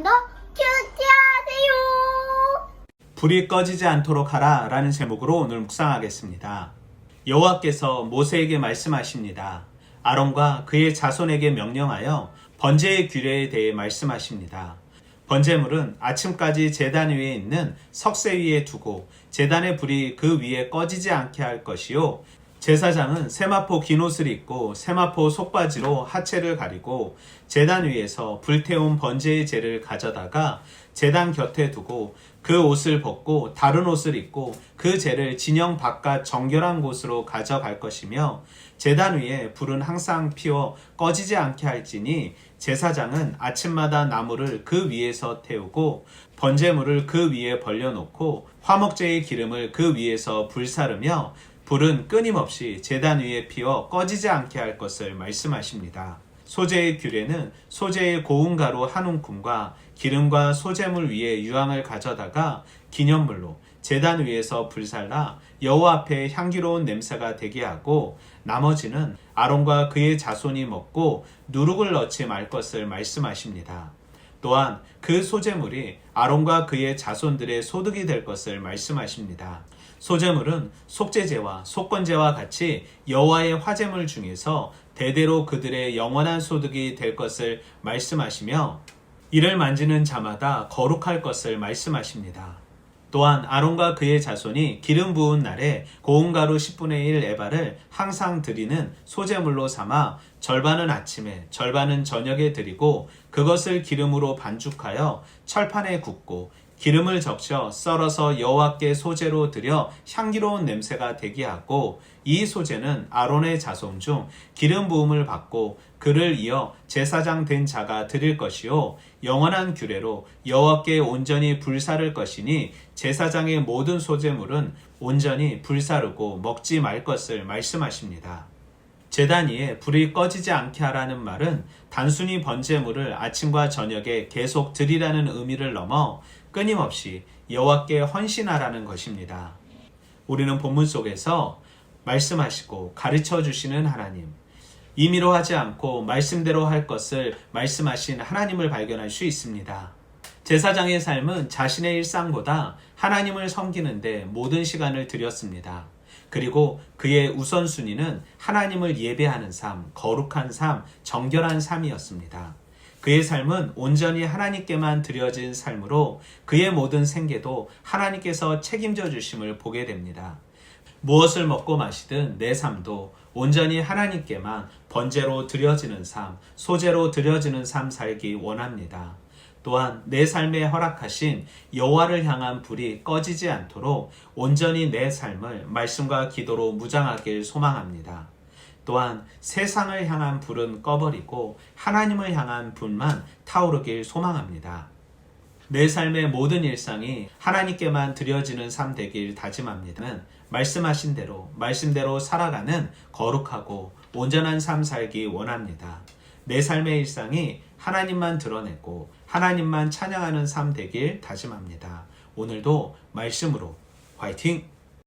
좀 더 큐티하세요. 불이 꺼지지 않도록 하라 라는 제목으로 오늘 묵상하겠습니다. 여호와께서 모세에게 말씀하십니다. 아론과 그의 자손에게 명령하여 번제의 규례에 대해 말씀하십니다. 번제물은 아침까지 제단 위에 있는 석쇠 위에 두고 제단의 불이 그 위에 꺼지지 않게 할 것이요. 제사장은 세마포 긴 옷을 입고 세마포 속바지로 하체를 가리고 제단 위에서 불태운 번제의 재를 가져다가 제단 곁에 두고 그 옷을 벗고 다른 옷을 입고 그 재를 진영 바깥 정결한 곳으로 가져갈 것이며 제단 위에 불은 항상 피워 꺼지지 않게 할지니 제사장은 아침마다 나무를 그 위에서 태우고 번제물을 그 위에 벌려놓고 화목제의 기름을 그 위에서 불사르며 불은 끊임없이 제단 위에 피워 꺼지지 않게 할 것을 말씀하십니다. 소재의 규례는 소재의 고운 가루 한 움큼과 기름과 소재물 위에 유황을 가져다가 기념물로 제단 위에서 불살라 여호와 앞에 향기로운 냄새가 되게 하고 나머지는 아론과 그의 자손이 먹고 누룩을 넣지 말 것을 말씀하십니다. 또한 그 소재물이 아론과 그의 자손들의 소득이 될 것을 말씀하십니다. 소재물은 속죄제와 속건제와 같이 여호와의 화제물 중에서 대대로 그들의 영원한 소득이 될 것을 말씀하시며 이를 만지는 자마다 거룩할 것을 말씀하십니다. 또한 아론과 그의 자손이 기름 부은 날에 고운 가루 10분의 1 에바를 항상 드리는 소재물로 삼아 절반은 아침에 절반은 저녁에 드리고 그것을 기름으로 반죽하여 철판에 굽고 기름을 적셔 썰어서 여호와께 소재로 드려 향기로운 냄새가 되게 하고 이 소재는 아론의 자손 중 기름 부음을 받고 그를 이어 제사장 된 자가 드릴 것이요 영원한 규례로 여호와께 온전히 불사를 것이니 제사장의 모든 소재물은 온전히 불사르고 먹지 말 것을 말씀하십니다. 제단 위에 불이 꺼지지 않게 하라는 말은 단순히 번제물을 아침과 저녁에 계속 드리라는 의미를 넘어 끊임없이 여호와께 헌신하라는 것입니다. 우리는 본문 속에서 말씀하시고 가르쳐 주시는 하나님, 임의로 하지 않고 말씀대로 할 것을 말씀하신 하나님을 발견할 수 있습니다. 제사장의 삶은 자신의 일상보다 하나님을 섬기는데 모든 시간을 들였습니다. 그리고 그의 우선순위는 하나님을 예배하는 삶, 거룩한 삶, 정결한 삶이었습니다. 그의 삶은 온전히 하나님께만 드려진 삶으로 그의 모든 생계도 하나님께서 책임져 주심을 보게 됩니다. 무엇을 먹고 마시든 내 삶도 온전히 하나님께만 번제로 드려지는 삶, 소재로 드려지는 삶 살기 원합니다. 또한 내 삶에 허락하신 여호와를 향한 불이 꺼지지 않도록 온전히 내 삶을 말씀과 기도로 무장하길 소망합니다. 또한 세상을 향한 불은 꺼버리고 하나님을 향한 불만 타오르길 소망합니다. 내 삶의 모든 일상이 하나님께만 드려지는 삶 되길 다짐합니다는 말씀하신 대로 말씀대로 살아가는 거룩하고 온전한 삶 살기 원합니다. 내 삶의 일상이 하나님만 드러내고 하나님만 찬양하는 삶 되길 다짐합니다. 오늘도 말씀으로 화이팅!